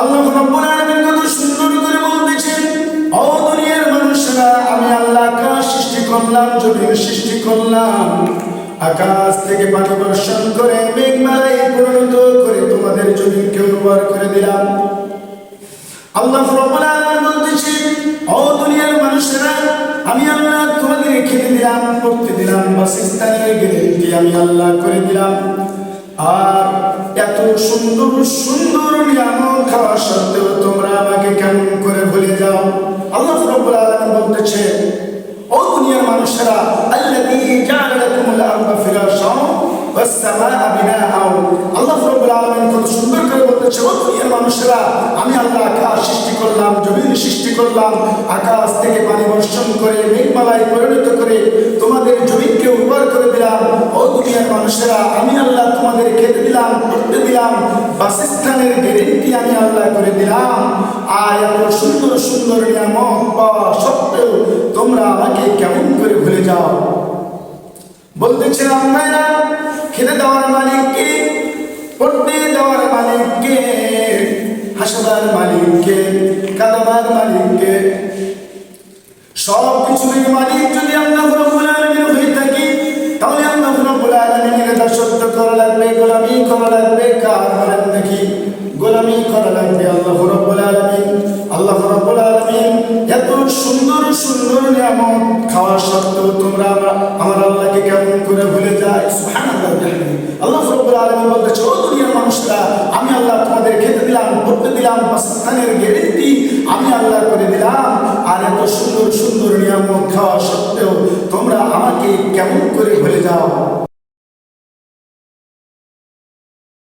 আল্লাহ রাব্বুল আলামিন কত সুন্দর করে বলতেছেন, ও দুনিয়ার মানুষরা, আমি আল্লাহ আকাশ সৃষ্টি করলাম, জমিন সৃষ্টি করলাম। আকাশ থেকে পানি বর্ষণ করে, মেঘমালায় পরিণত করে তোমাদের জমিনকে উর্বর করে দিলাম। আল্লাহ রাব্বুল আলামিন বলতেছেন, ও দুনিয়ার মানুষরা, আমি আল্লাহ তোমাদের খেতে দিলাম, পড়তে দিলাম বাসস্থানের গ্যারেন্টি আমি আল্লাহ করে দিলাম। আর এত সুন্দর সুন্দর নিয়ামত আলামিন ও দুনিয়ার মানুষেরা, আল্লাযী ফিরাশাও ওয়াস সামাআ বিনাআও। আল্লাহ রাব্বুল আলামিন কত সুন্দর করে বলতেছে, ও দুনিয়ার মানুষেরা, আমি আল্লাহ আকাশ সৃষ্টি করলাম, জমিন সৃষ্টি করলাম, আকাশ থেকে পানি বর্ষণ করে, মেঘমালায় পরিণত করে তোমাদের জমিনকে উর্বর গ্যারেন্টি আমি আল্লাহ করে দিলাম। আর এত সুন্দর সুন্দর নিয়ামত পাওয়া সত্ত্বেও তোমরা আমাকে কেমন করে ভুলে যাও? বলতেছিলাম দেওয়ার মালিককে পড়তে দেওয়ার মালিককে মালিককে কাদাবার মালিককে সব কিছুরই মালিক যদি আল্লাহ লাগবে আল্লাহ রব্বুল আলামিন, আল্লাহ রব্বুল আলামিন এত সুন্দর সুন্দর নিয়ামত খাওয়া সত্ত্বেও তোমরা আমার আল্লাহকে কেমন করে ভুলে যায়? সুবহানাল্লাহ আল্লাহ রব্বুল আলামিন বলতেছে, ও দুনিয়ার মানুষরা, আমি আল্লাহ তোমাদের খেতে দিলাম, পড়তে দিলাম, বাসস্থানের গ্যারেন্টি আমি আল্লাহ করে দিলাম। আর এত সুন্দর সুন্দর নিয়ামত খাওয়া সত্ত্বেও তোমরা আমাকে কেমন করে ভুলে যাও?